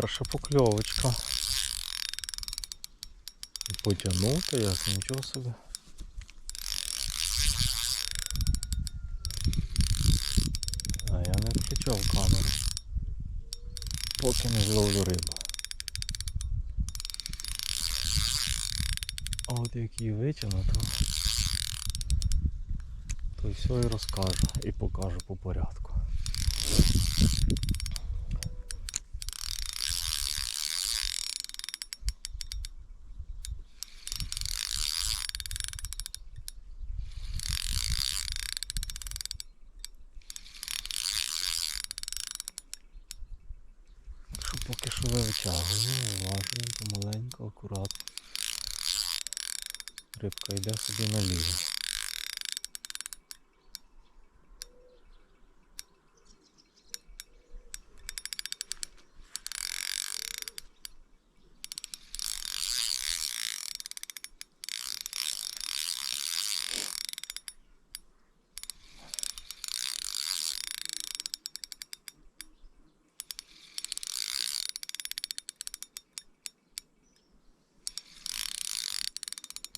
Перша покльовочка. Потягнути як, нічого собі. А я не включав камеру. Поки не зловлю рибу. А от як її витягну, то, то все і розкажу і покажу по порядку. Що поки витягуємо, уважно, помаленьку, акуратно. Рибка йде собі наліво.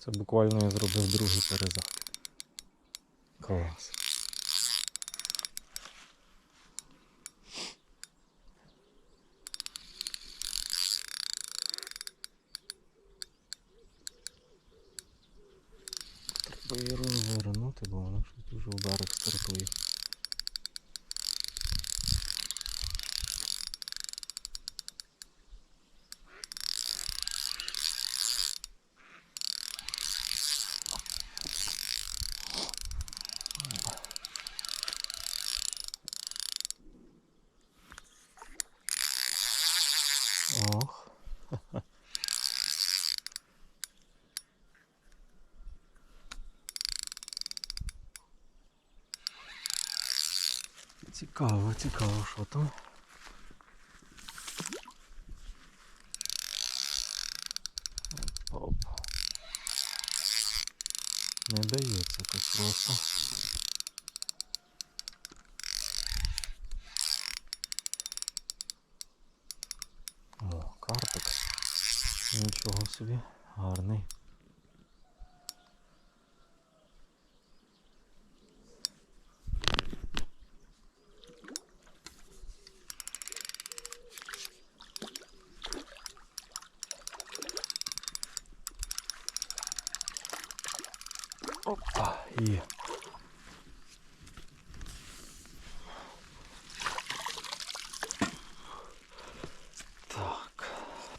Це буквально я зробив другий перезахід. Клас. Треба її розвернути, бо вона щось дуже у берег стартує. Цікаво, цікаво, що там. Оп. Не дається так просто. О, карпик. Нічого собі, гарний.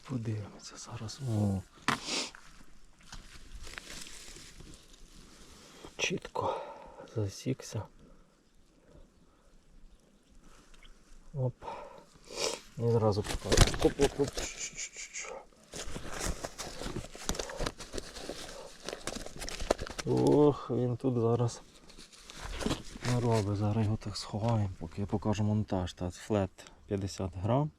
Подивимося зараз. О. Чітко засікся. Оп. І зразу. Чш-чш-чш. Ох, він тут зараз не робить. Зараз його так сховаємо, поки я покажу монтаж. Так, флет 50 грам.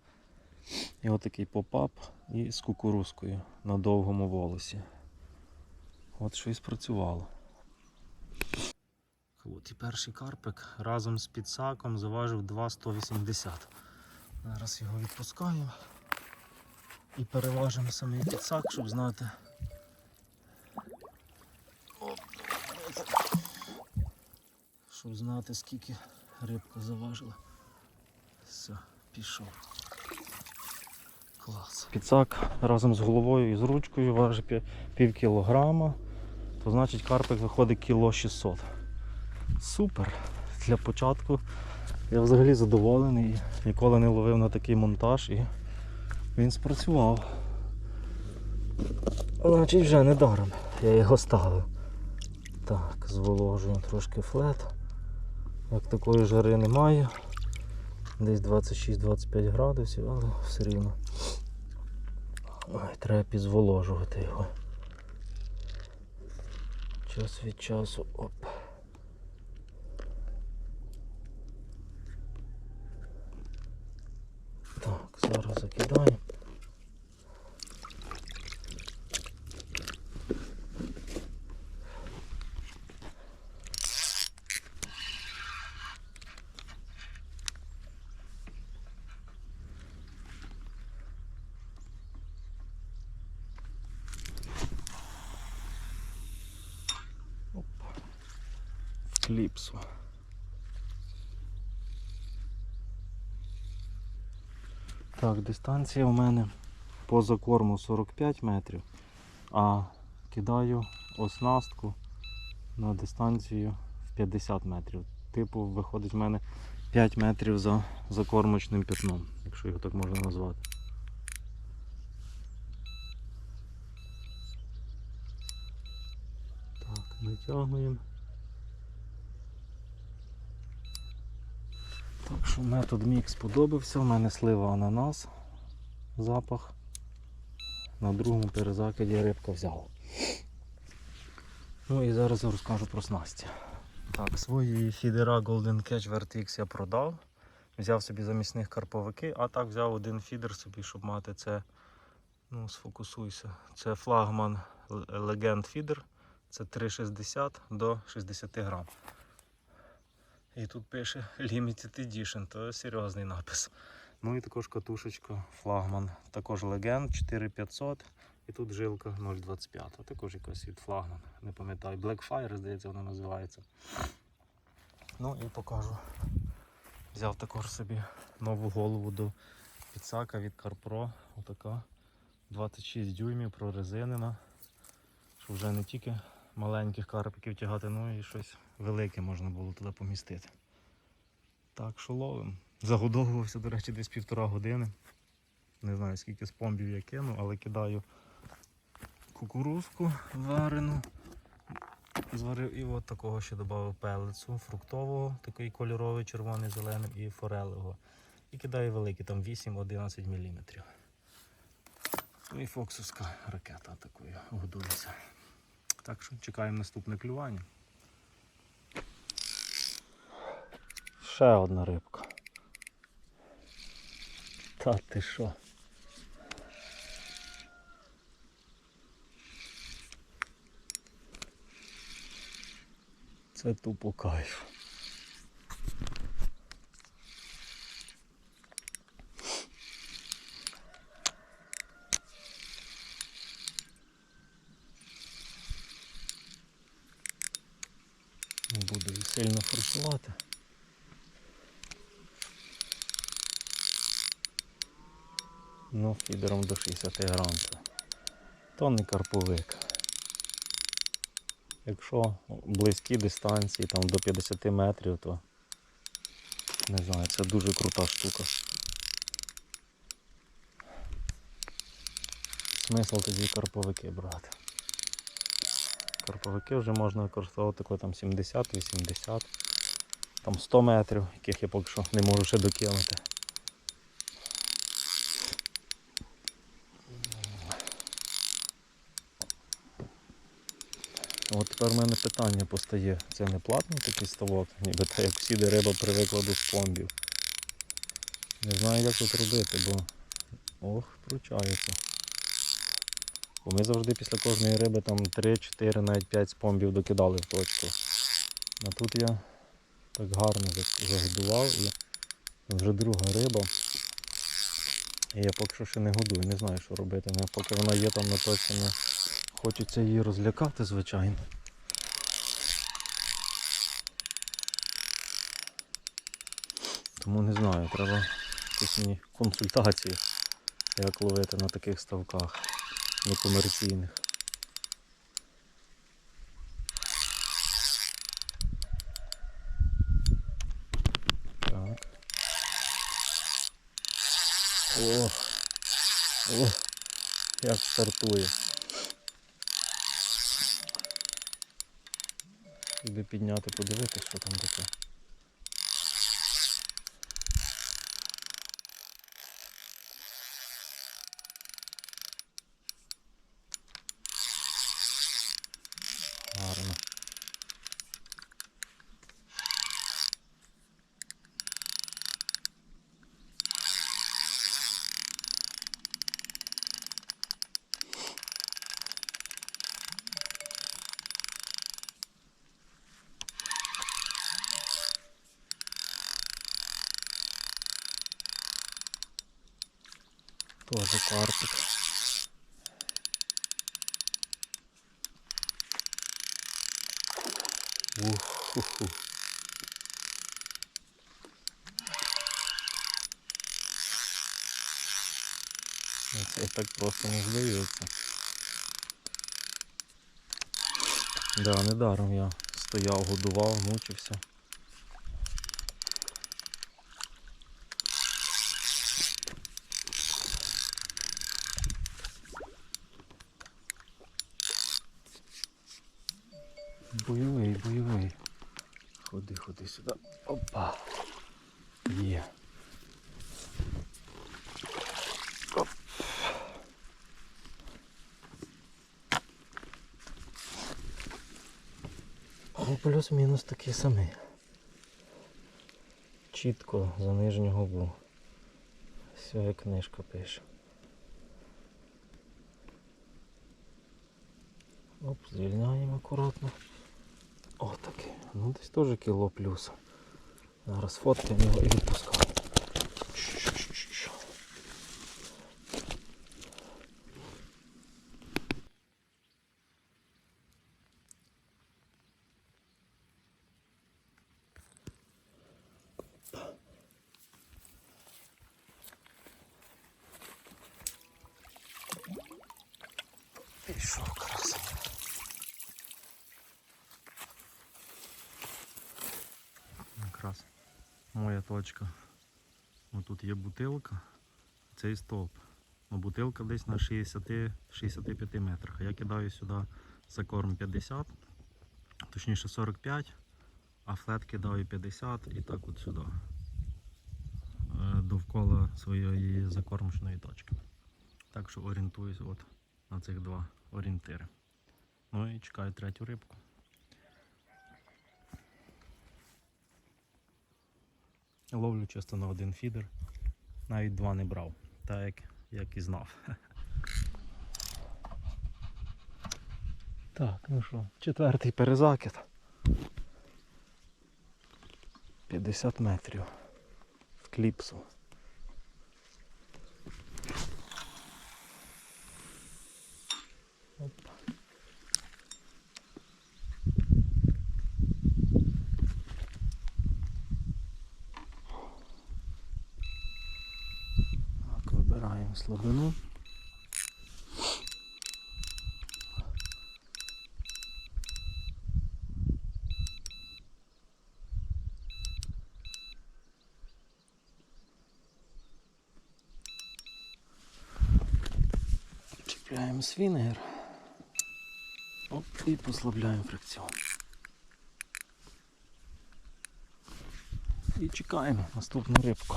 І отакий попап і з кукурузкою на довгому волосі. От що і спрацювало. От і перший карпик разом з підсаком заважив 2,180. Зараз його відпускаємо і переважимо самий підсак, щоб знати. Щоб знати скільки рибка заважила. Все, пішов. Клас. Підсак разом з головою і з ручкою важить пів кілограма. То значить карпик виходить кіло 600. Супер. Для початку я взагалі задоволений. Ніколи не ловив на такий монтаж і він спрацював. Значить вже не даром. Я його ставив. Так, зволожуємо трошки флет. Як такої жари немає. Десь 26-25 градусів, але все рівно. Ой, треба підзволожувати його. Час від часу. Оп. Так, зараз закидаємо. Кліпсу. Так, дистанція у мене поза корму 45 метрів, а кидаю оснастку на дистанцію в 50 метрів. Типу виходить в мене 5 метрів за, за кормочним пятном, якщо його так можна назвати. Так, натягуємо. Так що метод мікс сподобався. У мене слива ананас, запах. На другому перезакиді рибка взяла. Ну і зараз я розкажу про снасті. Так, свої фідера Golden Catch Vertix я продав. Взяв собі замісних карповики, а так взяв один фідер собі, щоб мати це. Ну, сфокусуйся. Це флагман Legend Feeder. Це 3,60 до 60 грам. І тут пише Limited Edition, то серйозний напис. Ну і також катушечка флагман. Також Legend 4500. І тут жилка 0,25. Також якась від флагман. Не пам'ятаю. Blackfire, здається, вона називається. Ну і покажу. Взяв також собі нову голову до підсака від CarPro. Отака. 26 дюймів прорезинена. Щоб вже не тільки маленьких карпиків тягати, ну і щось велике можна було туди помістити. Так що ловим. Загодовувався, до речі, десь півтора години. Не знаю скільки спомбів я кину, але кидаю кукурузку варену. Зварив і от такого ще додав пелецу фруктового, такий кольоровий, червоний, зелений і форелевого. І кидаю великий, там 8-11 мм. Ну і фоксовська ракета такою годується. Так що чекаємо наступне клювання. Ще одна рибка. Та ти що? Це тупо кайф. Не буду її сильно форсувати. Ну, фідером до 60 грам. То, то не карповик. Якщо близькі дистанції там до 50 метрів, то не знаю, це дуже крута штука. Смисл тоді карповики брати. Карповики вже можна використовувати коли там 70-80, там 100 метрів, яких я поки що не можу ще докинути. От тепер в мене питання постає. Це не платний такий ставок, ніби те, як всі де риба привикла до спомбів. Не знаю як тут робити, бо ох, втручається. Бо ми завжди після кожної риби там 3-4, навіть 5 спомбів докидали в точку. А тут я так гарно за- загодував і вже друга риба. І я поки що ще не годую, не знаю, що робити. Ну, Поки вона є там на точці, не хочеться її розлякати, звичайно. Тому не знаю, треба якісь мені консультації, як ловити на таких ставках некомерційних. Так. О, о, як стартує. Іди підняти, подивитися, що там таке. Гарно. Тоже карпик. Ух. Ху-ху. Ну, Це так просто не здається. Да, недаром я стояв, годував, мучився. Бойовий, бойовий. Ходи, ходи сюди. Опа. Є. Оп. Ну, плюс-мінус такий самий. Чітко за нижню губу. Все як книжка пише. Оп, звільняємо акуратно. О, таке. Ну десь теж кіло плюс. Зараз фоткаємо його і відпускаємо. Моя точка. Ось тут є бутилка, цей стовп. Ну, бутилка десь на 60-65 метрах. Я кидаю сюди за корм 50, точніше 45, а флет кидаю 50 і так от сюди. Е, Довкола своєї закормочної точки. Так що орієнтуюсь от на цих два орієнтири. Ну і чекаю третю рибку. Ловлю часто на один фідер. Навіть два не брав, так як, як і знав. Так, ну що, четвертий перезакид. 50 метрів в кліпсу. Оп. Так, слабину. Чіпляємо свінер. Оп, і послабляємо фрикціон. І чекаємо наступну рибку.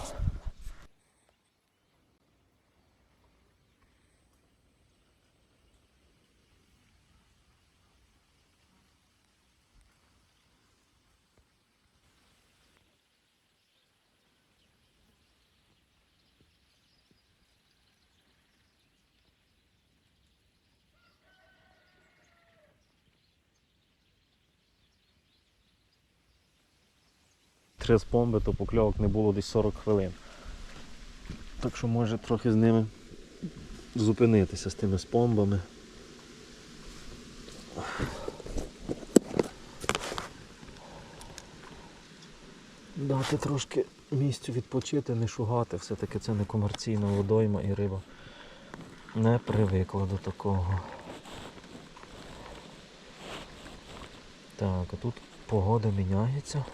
Три з помби, то покльовок не було десь 40 хвилин. Так що може трохи з ними зупинитися з тими спомбами. Дати трошки місцю відпочити, не шугати, все-таки це не комерційна водойма і риба не привикла до такого. Так, а тут погода міняється.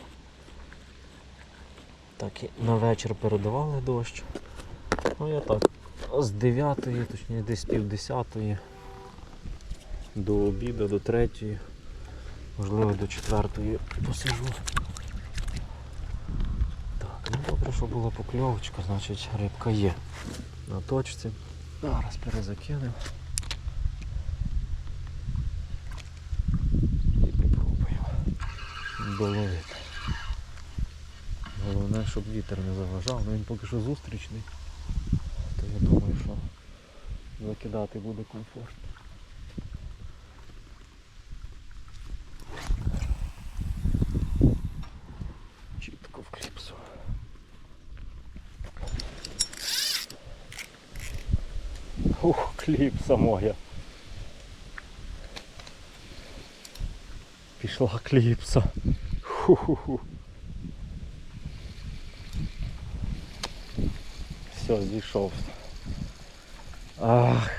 Так, на вечір передавали дощ. Ну я так з 9, точніше десь пів 10 до обіду, до 3, можливо до 4 посижу. Так, ну добре, що була покльовочка, значить рибка є на точці. Зараз перезакинемо. І попробуємо доловити. Щоб вітер не заважав, ну він поки що зустрічний, то я думаю, що закидати буде комфортно. Чітко в кліпсу. Ух, кліпса моя. Пішла кліпса. Ху-ху-ху. Все, зійшов. Ах,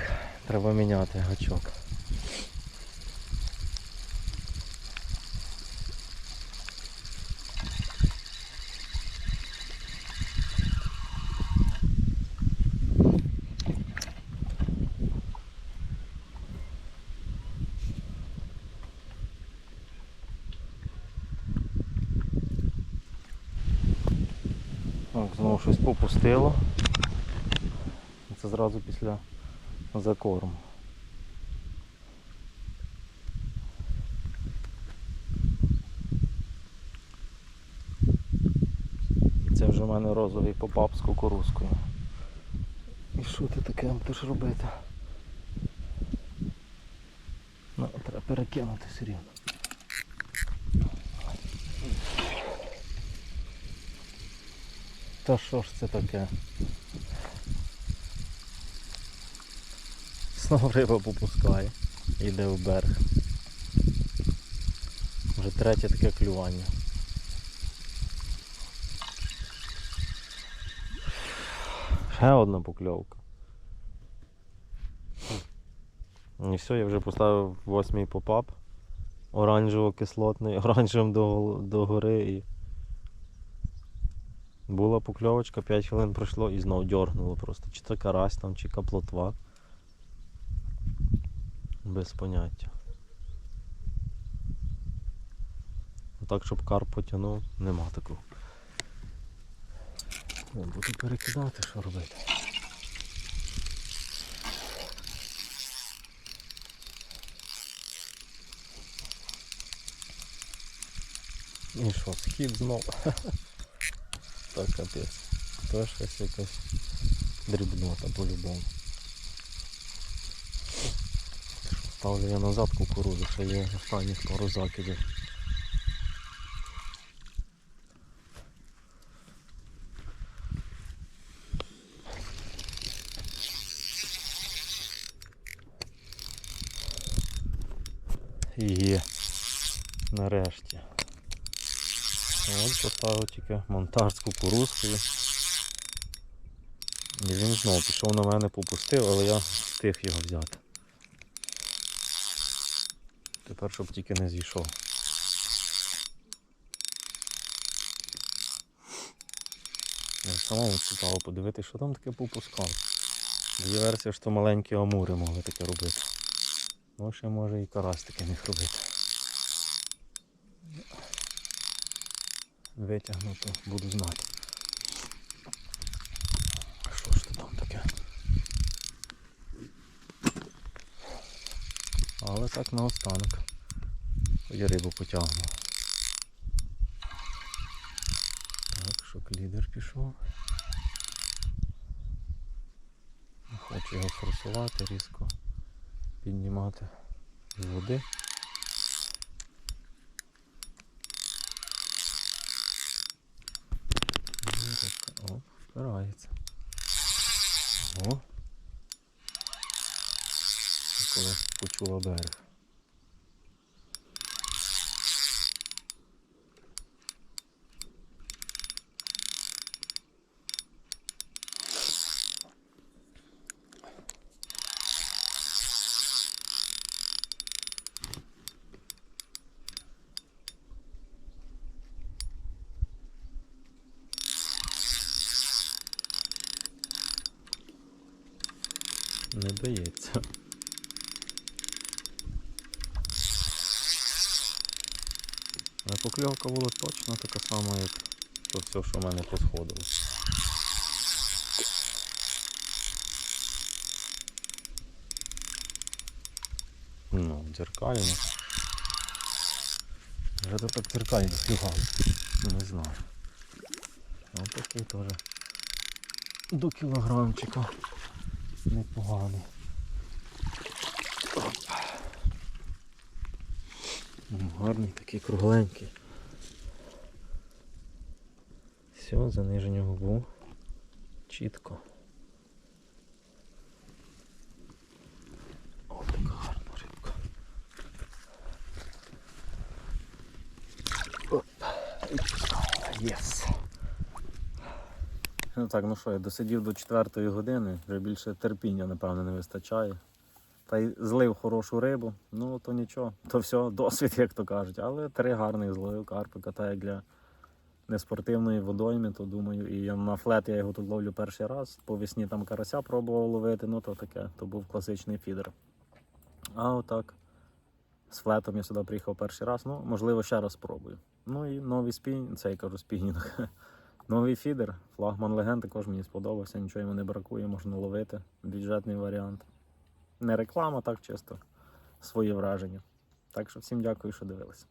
треба міняти гачок. Так, знову щось попустило. Це зразу після закорму. Це вже в мене розовий попап з кукурузкою. І що ти таке будеш робити? Ну, треба перекинути все рівно. Та що ж це таке? Знову риба попускає. Йде в берег. Вже третє таке клювання. Ще одна покльовка. І все, я вже поставив восьмий попап. Оранжево-кислотний, оранжевим до, до гори і була покльовочка, 5 хвилин пройшло і знов дьоргнуло просто. Чи це карась там, чи каплотва. Без поняття. Так, щоб карп потягнув, нема такого. Буду перекидати, що робити. І що, схід знов. Так капець. То щось якась дрібнота по-любому. Ставлю я назад кукурудзу, ще є останніх пару закидів. Є. Нарешті. От поставив тільки монтаж з кукурузкою. І він знову пішов на мене попустив, але я встиг його взяти. Тепер щоб тільки не зійшов. Я самому цікаво подивитися, що там таке попускав. Є версія, що маленькі амури могли таке робити. Ну ще може і карась таке міг робити. Витягну, то буду знати. Що ж то там таке? Але так наостанок. Я рибу потягну. Так, щоб лідер пішов. Хочу його форсувати, різко піднімати з води. Ну, так, Оп, впирається. Ого. Коли почула берег. Не дається. Але покльовка була точно така сама, як то все, що в мене посходило. Ну, дзеркально. Вже то так дзеркально клював. Не знаю. Ось такий теж до кілограмчика. Непоганий. Ну, Гарний такий кругленький. Все, заниження губу. Чітко. О, така гарна рибка. Єс. Ну так, ну що, я досидів до 4 години, вже більше терпіння, напевно, не вистачає. Та й злив хорошу рибу, ну то нічого, то все, досвід, як то кажуть. Але три гарних зловив карпика, та як для неспортивної водойми, то думаю, і на флет я його тут ловлю перший раз. По весні там карася пробував ловити, ну то таке, то був класичний фідер. А отак. З флетом я сюди приїхав перший раз, ну, можливо, ще раз спробую. Ну і новий спінь, це я кажу спінінг. Новий фідер, флагман легенд також мені сподобався, нічого йому не бракує, можна ловити. Бюджетний варіант. Не реклама, так чисто свої враження. Так що всім дякую, що дивилися.